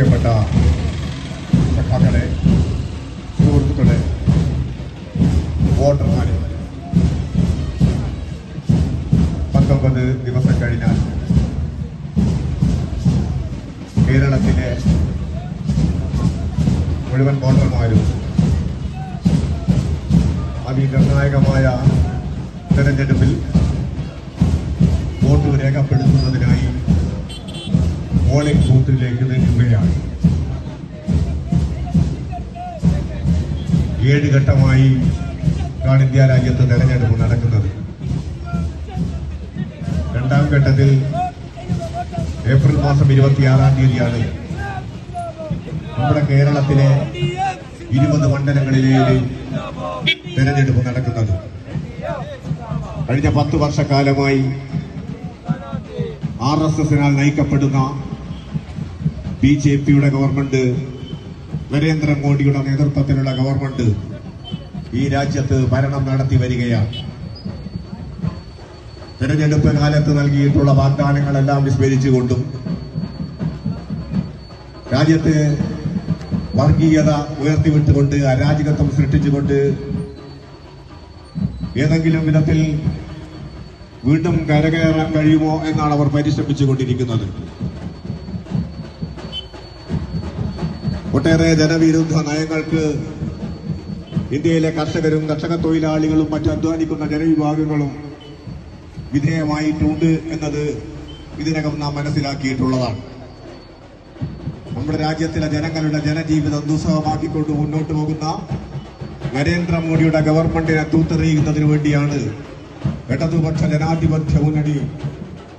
പ്രിയപ്പെട്ട സഖാക്കളെ സുഹൃത്തുക്കളെ വോട്ടർമാരെ പത്തൊമ്പത് ദിവസം കഴിഞ്ഞാൽ കേരളത്തിലെ മുഴുവൻ വോട്ടർമാരും അതിനിർണായകമായ തെരഞ്ഞെടുപ്പിൽ വോട്ട് രേഖപ്പെടുത്തുന്നതിനായി പോളിംഗ് ബൂത്തിലേക്ക് നീങ്ങുകയാണ് ഏഴ് ഘട്ടമായി ആണ് ഇന്ത്യ രാജ്യത്ത് തെരഞ്ഞെടുപ്പ് നടക്കുന്നത്. രണ്ടാം ഘട്ടത്തിൽ ഏപ്രിൽ മാസം ഇരുപത്തിയാറാം തീയതിയാണ് നമ്മുടെ കേരളത്തിലെ ഇരുപത് മണ്ഡലങ്ങളിലെയും തെരഞ്ഞെടുപ്പ് നടക്കുന്നത്. കഴിഞ്ഞ പത്ത് വർഷക്കാലമായി ആർ എസ് എസിനാൽ നയിക്കപ്പെടുന്ന ബി ജെ പിയുടെ ഗവൺമെന്റ് നരേന്ദ്രമോദിയുടെ നേതൃത്വത്തിലുള്ള ഗവൺമെന്റ് ഈ രാജ്യത്ത് ഭരണം നടത്തി വരികയാണ്. തെരഞ്ഞെടുപ്പ് കാലത്ത് നൽകിയിട്ടുള്ള വാഗ്ദാനങ്ങളെല്ലാം വിസ്മരിച്ചുകൊണ്ടും രാജ്യത്തെ വർഗീയത ഉയർത്തിവിട്ടുകൊണ്ട് അരാജകത്വം സൃഷ്ടിച്ചുകൊണ്ട് ഏതെങ്കിലും വിധത്തിൽ വീണ്ടും കരകയറാൻ കഴിയുമോ എന്നാണ് അവർ പരിശ്രമിച്ചുകൊണ്ടിരിക്കുന്നത്. ഒട്ടേറെ ജനവിരുദ്ധ നയങ്ങൾക്ക് ഇന്ത്യയിലെ കർഷകരും കർഷക തൊഴിലാളികളും മറ്റു അധ്വാനിക്കുന്ന ജനവിഭാഗങ്ങളും വിധേയമായിട്ടുണ്ട് എന്നത് ഇതിനകം നാം മനസ്സിലാക്കിയിട്ടുള്ളതാണ്. നമ്മുടെ രാജ്യത്തിലെ ജനങ്ങളുടെ ജനജീവിതം ദുസ്സഹമാക്കിക്കൊണ്ട് മുന്നോട്ട് പോകുന്ന നരേന്ദ്രമോദിയുടെ ഗവൺമെന്റിനെ തൂത്തെറിയുന്നതിനു വേണ്ടിയാണ് ഇടതുപക്ഷ ജനാധിപത്യ മുന്നണി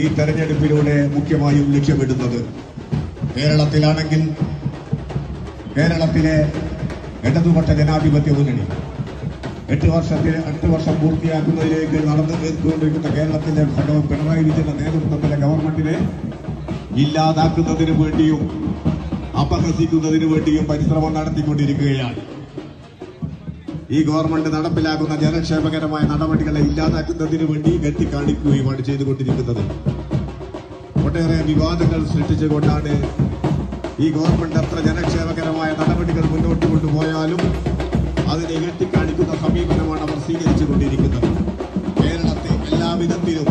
ഈ തെരഞ്ഞെടുപ്പിലൂടെ മുഖ്യമായും ലക്ഷ്യമിടുന്നത്. കേരളത്തിലാണെങ്കിൽ കേരളത്തിലെ ഇടതുപക്ഷ ജനാധിപത്യ മുന്നണി എട്ട് വർഷത്തിൽ എട്ട് വർഷം പൂർത്തിയാക്കുന്നതിലേക്ക് നടന്നു കൊണ്ടിരിക്കുന്ന കേരളത്തിലെ സഖാവ് പിണറായി വിജയന്റെ നേതൃത്വത്തിലെ ഗവൺമെന്റിനെ ഇല്ലാതാക്കുന്നതിന് വേണ്ടിയും അപഹസിക്കുന്നതിന് വേണ്ടിയും പരിശ്രമം നടത്തിക്കൊണ്ടിരിക്കുകയാണ്. ഈ ഗവൺമെന്റ് നടപ്പിലാക്കുന്ന ജനക്ഷേമകരമായ നടപടികളെ ഇല്ലാതാക്കുന്നതിന് വേണ്ടി കെട്ടിക്കാണിക്കുകയുമാണ് ചെയ്തുകൊണ്ടിരിക്കുന്നത്. ഒട്ടേറെ വിവാദങ്ങൾ സൃഷ്ടിച്ചുകൊണ്ടാണ് ഈ ഗവൺമെന്റ് അത്ര ജനക്ഷേമകരമായ നടപടികൾ മുന്നോട്ട് കൊണ്ടുപോയാലും അതിനെ ഇരട്ടിക്കാണിക്കുന്ന സമീപനമാണ് അവർ സ്വീകരിച്ചുകൊണ്ടിരിക്കുന്നത്. കേരളത്തെ എല്ലാവിധത്തിലും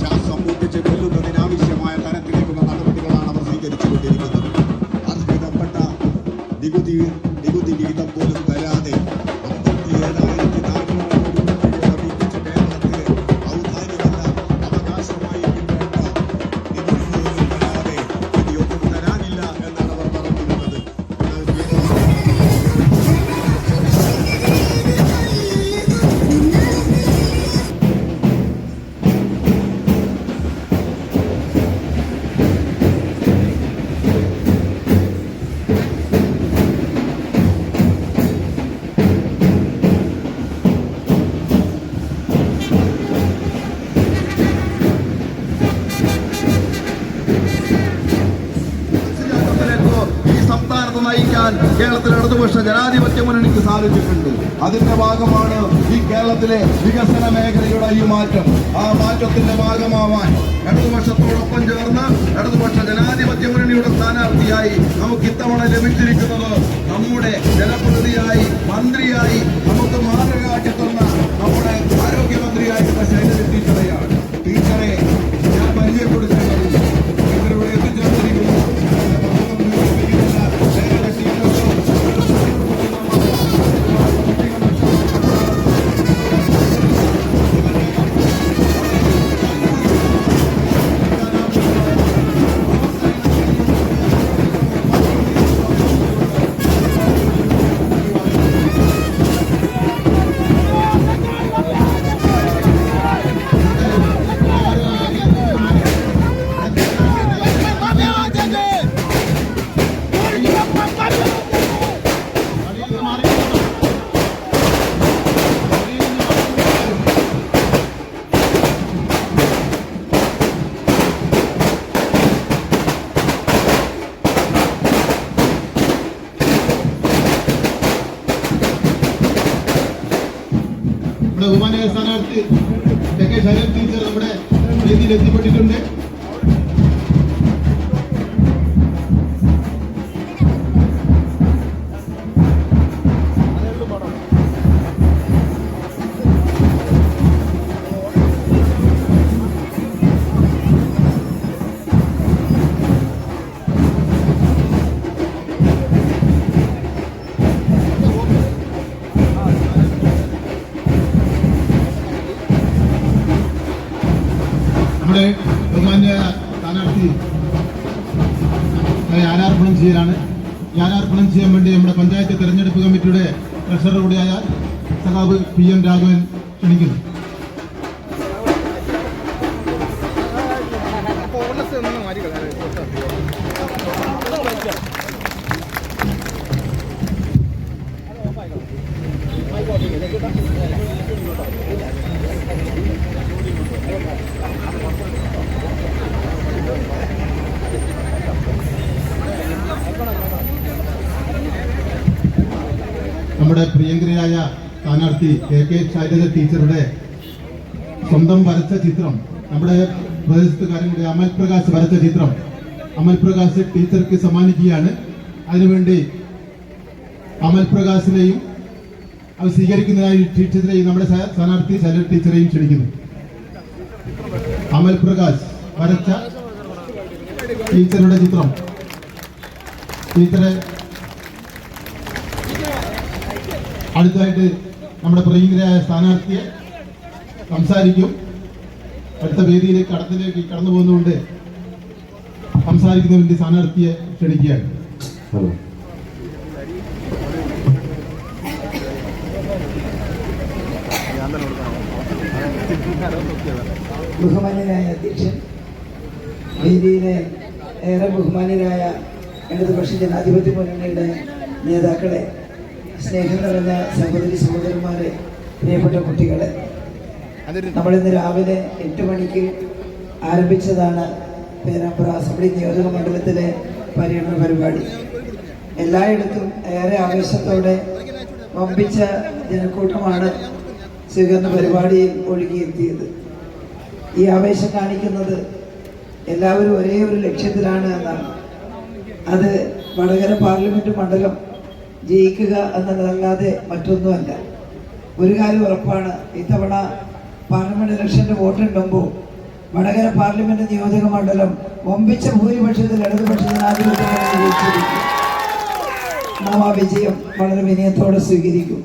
ശ്വാസം മുട്ടിച്ച് കൊല്ലുന്നതിനാവശ്യമായ തരത്തിലേക്കുള്ള നടപടികളാണ് അവർ സ്വീകരിച്ചുകൊണ്ടിരിക്കുന്നത്. അർഹതപ്പെട്ട നികുതി ഇടതുപക്ഷ ജനാധിപത്യ മുന്നണിക്ക് സാധിച്ചിട്ടുണ്ട്. അതിന്റെ ഭാഗമാണ് ഈ കേരളത്തിലെ വികസന മേഖലയുടെ ഈ മാറ്റം. ആ മാറ്റത്തിന്റെ ഭാഗമാവാൻ ഇടതുപക്ഷത്തോടൊപ്പം ചേർന്ന് ഇടതുപക്ഷ ജനാധിപത്യ മുന്നണിയുടെ സ്ഥാനാർത്ഥിയായി നമുക്ക് ഇത്തവണ ലഭിച്ചിരിക്കുന്നത് ഇവിടെ ബഹുമാന്യ സ്ഥാനാർത്ഥി യാനാർപ്പണം ചെയ്യലാണ് യാനാർപ്പണം ചെയ്യാൻ വേണ്ടി നമ്മുടെ പഞ്ചായത്ത് തെരഞ്ഞെടുപ്പ് കമ്മിറ്റിയുടെ ട്രഷറർ കൂടിയായ സഖാവ് പി എം രാഘവൻ ക്ഷണിക്കുന്നു Thank you. നമ്മുടെ പ്രിയങ്കരയായ സ്ഥാനാർത്ഥി കെ കെ ശൈലജ ടീച്ചറുടെ സ്വന്തം വരച്ച ചിത്രം നമ്മുടെ പ്രദേശത്തുകാരൻ കൂടി അമൽ പ്രകാശ് വരച്ച ചിത്രം. അമൽ പ്രകാശ് ടീച്ചർക്ക് സമ്മാനിക്കുകയാണ്. അതിനുവേണ്ടി അമൽ പ്രകാശിനെയും അത് സ്വീകരിക്കുന്നതായി ടീച്ചറിനെയും നമ്മുടെ സ്ഥാനാർത്ഥി ശൈലജ ടീച്ചറെയും ക്ഷണിക്കുന്നു. അമൽ പ്രകാശ് വരച്ച ടീച്ചറുടെ ചിത്രം. ടീച്ചറെ അടുത്തതായിട്ട് നമ്മുടെ പ്രിയങ്കരായ സ്ഥാനാർത്ഥിയെ സംസാരിക്കും. അടുത്ത വേദിയിലേക്ക് കടത്തിലേക്ക് കടന്നു പോകുന്നതുകൊണ്ട് സംസാരിക്കുന്ന വേണ്ടി സ്ഥാനാർത്ഥിയെ ക്ഷണിക്കുകയാണ്. ബഹുമാനരായ അധ്യക്ഷൻ വേദിയിലെ ഏറെ ബഹുമാന്യരായ ഇടതുപക്ഷ ജനാധിപത്യ മുന്നണിയുടെ നേതാക്കളെ സ്നേഹം നിറഞ്ഞ സഹോദരി സഹോദരന്മാരെ പ്രിയപ്പെട്ട കുട്ടികളെ നമ്മളിന്ന് രാവിലെ എട്ട് മണിക്ക് ആരംഭിച്ചതാണ് പേരാമ്പ്ര അസംബ്ലി നിയോജക മണ്ഡലത്തിലെ പര്യടന പരിപാടി. എല്ലായിടത്തും ഏറെ ആവേശത്തോടെ വമ്പിച്ച ജനക്കൂട്ടമാണ് സ്വീകരണ പരിപാടിയിൽ ഒഴുകിയെത്തിയത്. ഈ ആവേശം കാണിക്കുന്നത് എല്ലാവരും ഒരേ ഒരു ലക്ഷ്യത്തിലാണ് എന്നാണ്. അത് വടകര പാർലമെന്റ് മണ്ഡലം ജയിക്കുക എന്നതല്ലാതെ മറ്റൊന്നുമല്ല. ഒരു കാര്യം ഉറപ്പാണ് ഇത്തവണ പാർലമെന്റ് ഇലക്ഷന്റെ വോട്ടുണ്ടുമ്പോൾ വടകര പാർലമെന്റ് നിയോജക മണ്ഡലം ഒമ്പിച്ച ഭൂരിപക്ഷത്തിൽ ഇടതുപക്ഷ ജനാധിപത്യ മുന്നണി ജയിച്ചിരിക്കും. നാം ആ വിജയം വളരെ വിനയത്തോടെ സ്വീകരിക്കും.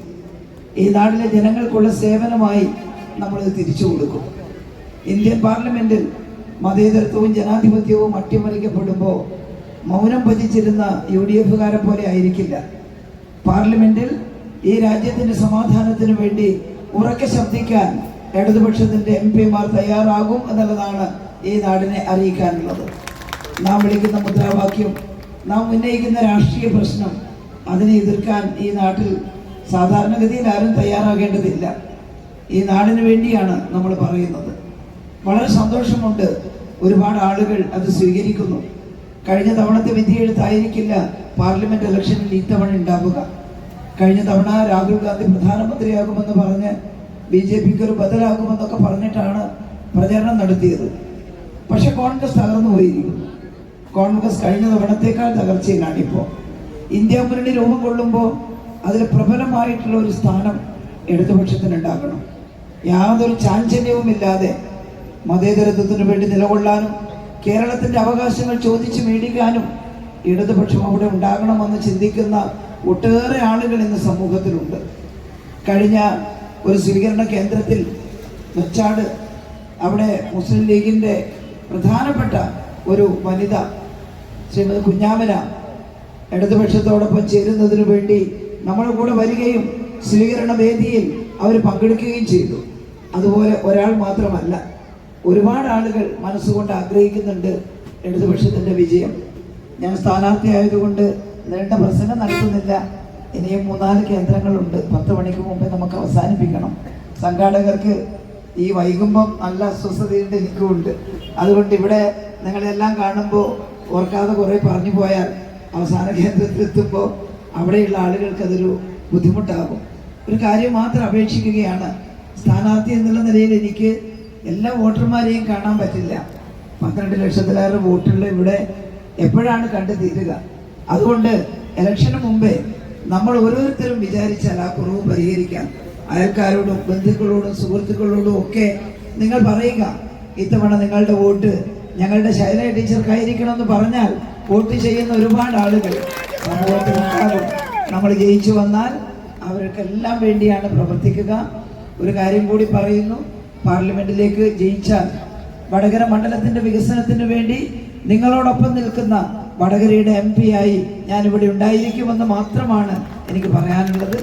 ഈ നാട്ടിലെ ജനങ്ങൾക്കുള്ള സേവനമായി നമ്മളിത് തിരിച്ചു കൊടുക്കും. ഇന്ത്യൻ പാർലമെന്റിൽ മതേതരത്വവും ജനാധിപത്യവും അട്ടിമറിക്കപ്പെടുമ്പോൾ മൗനം ഭജിച്ചിരുന്ന യു ഡി എഫുകാരെ പോലെ ആയിരിക്കില്ല. പാർലമെന്റിൽ ഈ രാജ്യത്തിന്റെ സമാധാനത്തിന് വേണ്ടി ഉറക്കെ ശബ്ദിക്കാൻ ഇടതുപക്ഷത്തിന്റെ എം പിമാർ തയ്യാറാകും എന്നുള്ളതാണ് ഈ നാടിനെ അറിയിക്കാനുള്ളത്. നാം വിളിക്കുന്ന മുദ്രാവാക്യം നാം ഉന്നയിക്കുന്ന രാഷ്ട്രീയ പ്രശ്നം അതിനെ എതിർക്കാൻ ഈ നാട്ടിൽ സാധാരണഗതിയിൽ ആരും തയ്യാറാകേണ്ടതില്ല. ഈ നാടിന് വേണ്ടിയാണ് നമ്മൾ പറയുന്നത്. വളരെ സന്തോഷമുണ്ട് ഒരുപാട് ആളുകൾ അത് സ്വീകരിക്കുന്നു. കഴിഞ്ഞ തവണത്തെ വിധിയെഴുത്തായിരിക്കില്ല പാർലമെന്റ് ഇലക്ഷനിൽ ഇത്തവണ ഉണ്ടാവുക. കഴിഞ്ഞ തവണ രാഹുൽ ഗാന്ധി പ്രധാനമന്ത്രിയാകുമെന്ന് പറഞ്ഞ് ബി ജെ പിക്ക് ഒരു ബദലാകുമെന്നൊക്കെ പറഞ്ഞിട്ടാണ് പ്രചരണം നടത്തിയത്. പക്ഷെ കോൺഗ്രസ് തകർന്നു പോയിരിക്കുന്നു. കോൺഗ്രസ് കഴിഞ്ഞ തവണത്തേക്കാൾ തകർച്ചയിലാണ് ഇപ്പോൾ. ഇന്ത്യ മുന്നണി രൂപം കൊള്ളുമ്പോൾ അതിൽ പ്രബലമായിട്ടുള്ള ഒരു സ്ഥാനം ഇടതുപക്ഷത്തിനുണ്ടാകണം. യാതൊരു ചാഞ്ചല്യവും ഇല്ലാതെ മതേതരത്വത്തിന് വേണ്ടി നിലകൊള്ളാനും കേരളത്തിന്റെ അവകാശങ്ങൾ ചോദിച്ചു മേടിക്കാനും ഇടതുപക്ഷം അവിടെ ഉണ്ടാകണമെന്ന് ചിന്തിക്കുന്ന ഒട്ടേറെ ആളുകൾ ഇന്ന് സമൂഹത്തിലുണ്ട്. കഴിഞ്ഞ ഒരു സ്വീകരണ കേന്ദ്രത്തിൽ വെച്ചാട് അവിടെ മുസ്ലിം ലീഗിന്റെ പ്രധാനപ്പെട്ട ഒരു വനിത ശ്രീമതി കുഞ്ഞാമന ഇടതുപക്ഷത്തോടൊപ്പം ചേരുന്നതിന് വേണ്ടി നമ്മുടെ കൂടെ വരികയും സ്വീകരണ വേദിയിൽ അവർ പങ്കെടുക്കുകയും ചെയ്തു. അതുപോലെ ഒരാൾ മാത്രമല്ല. ഒരുപാട് ആളുകൾ മനസ്സുകൊണ്ട് ആഗ്രഹിക്കുന്നുണ്ട് ഇടതുപക്ഷത്തിന്റെ വിജയം. ഞാൻ സ്ഥാനാർത്ഥി ആയതുകൊണ്ട് നീണ്ട പ്രസംഗം നടത്തുന്നില്ല. ഇനിയും മൂന്നാൽ കേന്ദ്രങ്ങളുണ്ട്. പത്ത് മണിക്ക് മുമ്പേ നമുക്ക് അവസാനിപ്പിക്കണം. സംഘാടകർക്ക് ഈ വൈകുമ്പം നല്ല അസ്വസ്ഥതയുണ്ട് എനിക്കുമുണ്ട് അതുകൊണ്ട് ഇവിടെ നിങ്ങളെല്ലാം കാണുമ്പോൾ ഓർക്കാതെ കുറേ പറഞ്ഞു പോയാൽ അവസാന കേന്ദ്രത്തിൽ എത്തുമ്പോൾ അവിടെയുള്ള ആളുകൾക്ക് അതൊരു ബുദ്ധിമുട്ടാകും. ഒരു കാര്യം മാത്രം അപേക്ഷിക്കുകയാണ്. സ്ഥാനാർത്ഥി എന്നുള്ള നിലയിൽ എനിക്ക് എല്ലാ വോട്ടർമാരെയും കാണാൻ പറ്റില്ല. പന്ത്രണ്ട് ലക്ഷത്തിലേറെ വോട്ടുകൾ ഇവിടെ എപ്പോഴാണ് കണ്ടു തീരുക? അതുകൊണ്ട് ഇലക്ഷന് മുമ്പേ നമ്മൾ ഓരോരുത്തരും വിചാരിച്ചാൽ ആ കുറവ് പരിഹരിക്കാം. അയൽക്കാരോടും ബന്ധുക്കളോടും സുഹൃത്തുക്കളോടും ഒക്കെ നിങ്ങൾ പറയുക ഇത്തവണ നിങ്ങളുടെ വോട്ട് ഞങ്ങളുടെ ശൈല ടീച്ചർക്കായിരിക്കണം എന്ന് പറഞ്ഞാൽ വോട്ട് ചെയ്യുന്ന ഒരുപാട് ആളുകൾ സമൂഹത്തിലുണ്ടാകും നമ്മൾ ജയിച്ചു വന്നാൽ അവർക്കെല്ലാം വേണ്ടിയാണ് പ്രവർത്തിക്കുക. ഒരു കാര്യം കൂടി പറയുന്നു പാർലമെന്റിലേക്ക് ജയിച്ചാൽ വടകര മണ്ഡലത്തിന്റെ വികസനത്തിന് വേണ്ടി നിങ്ങളോടൊപ്പം നിൽക്കുന്ന വടകരയുടെ എം പി ആയി ഇവിടെ ഉണ്ടായിരിക്കുമെന്ന് മാത്രമാണ് എനിക്ക് പറയാനുള്ളത്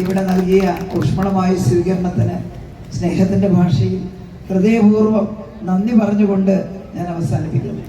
ഇവിടെ നൽകിയ ഊഷ്മളമായ സ്വീകരണത്തിന് സ്നേഹത്തിന്റെ ഭാഷയിൽ ഹൃദയപൂർവം നന്ദി പറഞ്ഞുകൊണ്ട് ഞാൻ അവസാനിപ്പിക്കുന്നു